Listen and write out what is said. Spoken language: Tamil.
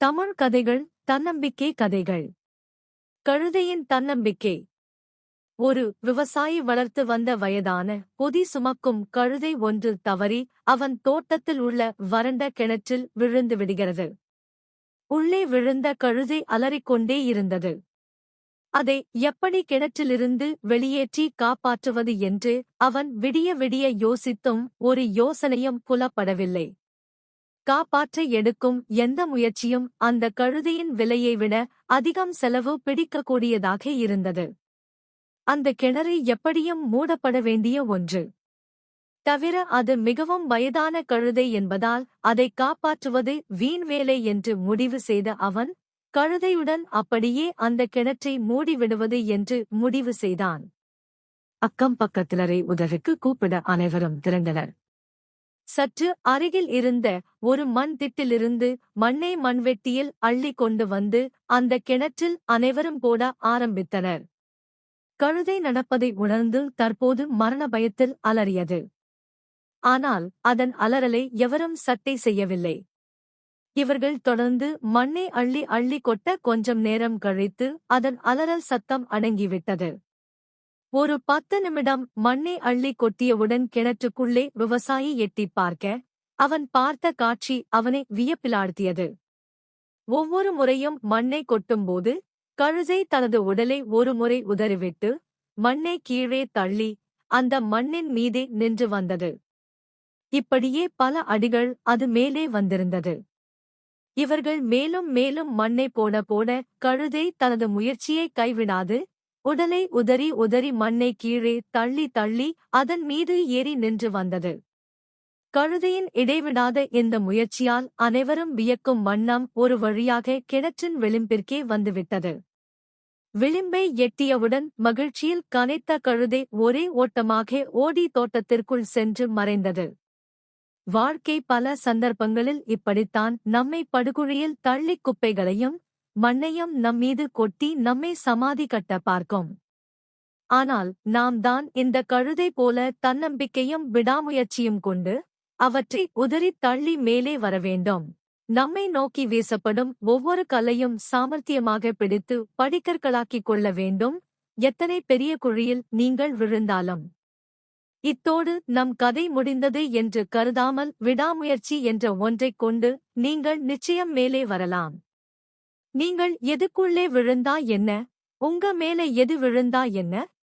தமிழ் கதைகள் தன்னம்பிக்கை கதைகள். கழுதையின் தன்னம்பிக்கை. ஒரு விவசாயி வளர்த்து வந்த வயதான பொதி சுமக்கும் கழுதை ஒன்று தவறி அவன் தோட்டத்தில் உள்ள வறண்ட கிணற்றில் விழுந்து விடுகிறது. உள்ளே விழுந்த கழுதை அலறிக்கொண்டே இருந்தது. அதை எப்படி கிணற்றிலிருந்து வெளியேற்றி காப்பாற்றுவது என்று அவன் விடிய விடிய யோசித்தும் ஒரு யோசனையும் புலப்படவில்லை. காப்பாற்ற எடுக்கும் எந்த முயற்சியும் அந்த கழுதையின் விலையை விட அதிகம் செலவு பிடிக்கக்கூடியதாக இருந்தது. அந்த கிணறு எப்படியும் மூடப்பட வேண்டிய ஒன்று. தவிர அது மிகவும் வயதான கழுதை என்பதால் அதை காப்பாற்றுவது வீண் வேலை என்று முடிவு செய்த அவன் கழுதையுடன் அப்படியே அந்த கிணற்றை மூடிவிடுவது என்று முடிவு செய்தான். அக்கம் பக்கத்திலரை உதவிக்கு கூப்பிட அனைவரும் திரண்டனர். சற்று அருகில் இருந்த ஒரு மண் திட்டிலிருந்து மண்ணை மண்வெட்டியில் அள்ளி கொண்டு வந்து அந்த கிணற்றில் அனைவரும் போட ஆரம்பித்தனர். கழுதை நடப்பதை உணர்ந்து தற்போது மரண பயத்தில் அலறியது. ஆனால் அதன் அலறலை எவரும் சட்டை செய்யவில்லை. இவர்கள் தொடர்ந்து மண்ணை அள்ளி அள்ளி கொட்ட கொஞ்சம் நேரம் கழித்து அதன் அலறல் சத்தம் அடங்கிவிட்டது. ஒரு பத்து நிமிடம் மண்ணை அள்ளி கொட்டியவுடன் கிணற்றுக்குள்ளே விவசாயி எட்டிப் பார்க்க அவன் பார்த்த காட்சி அவனை வியப்பிலாழ்த்தியது. ஒவ்வொரு முறையும் மண்ணை கொட்டும்போது கழுதை தனது உடலை ஒரு முறை உதறிவிட்டு மண்ணை கீழே தள்ளி அந்த மண்ணின் மீதே நின்று வந்தது. இப்படியே பல அடிகள் அது மேலே வந்திருந்தது. இவர்கள் மேலும் மேலும் மண்ணை போட போட கழுதை தனது முயற்சியை கைவிடாது உடலை உதறி உதறி மண்ணை கீழே தள்ளி தள்ளி அதன் மீது ஏறி நின்று வந்தது. கழுதையின் இடைவிடாத இந்த முயற்சியால் அனைவரும் வியக்கும் வண்ணம் ஒரு வழியாக கிணற்றின் விளிம்பிற்கே வந்துவிட்டது. விளிம்பை எட்டியவுடன் மகிழ்ச்சியில் கனைத்த கழுதை ஒரே ஓட்டமாக ஓடி தோட்டத்திற்குள் சென்று மறைந்தது. வாழ்க்கை பல சந்தர்ப்பங்களில் இப்படித்தான் நம்மை படுகுழியில் தள்ளி குப்பைகளையும் மண்ணையும் நம்மீது கொட்டி நம்மை சமாதி கட்ட பார்க்கும். ஆனால் நாம் தான் இந்த கழுதை போல தன்னம்பிக்கையும் விடாமுயற்சியும் கொண்டு அவற்றை உதறித் தள்ளி மேலே வர வேண்டும். நம்மை நோக்கி வீசப்படும் ஒவ்வொரு கல்லையும் சாமர்த்தியமாக பிடித்து படிக்கற்களாக்கிக் கொள்ள வேண்டும். எத்தனை பெரிய குழியில் நீங்கள் விழுந்தாலும். இத்தோடு நம் கதை முடிந்தது என்று கருதாமல் விடாமுயற்சி என்ற ஒன்றைக் கொண்டு நீங்கள் நிச்சயம் மேலே வரலாம். நீங்கள் எதுக்குள்ளே விழுந்தா என்ன? உங்க மேலே எது விழுந்தா என்ன?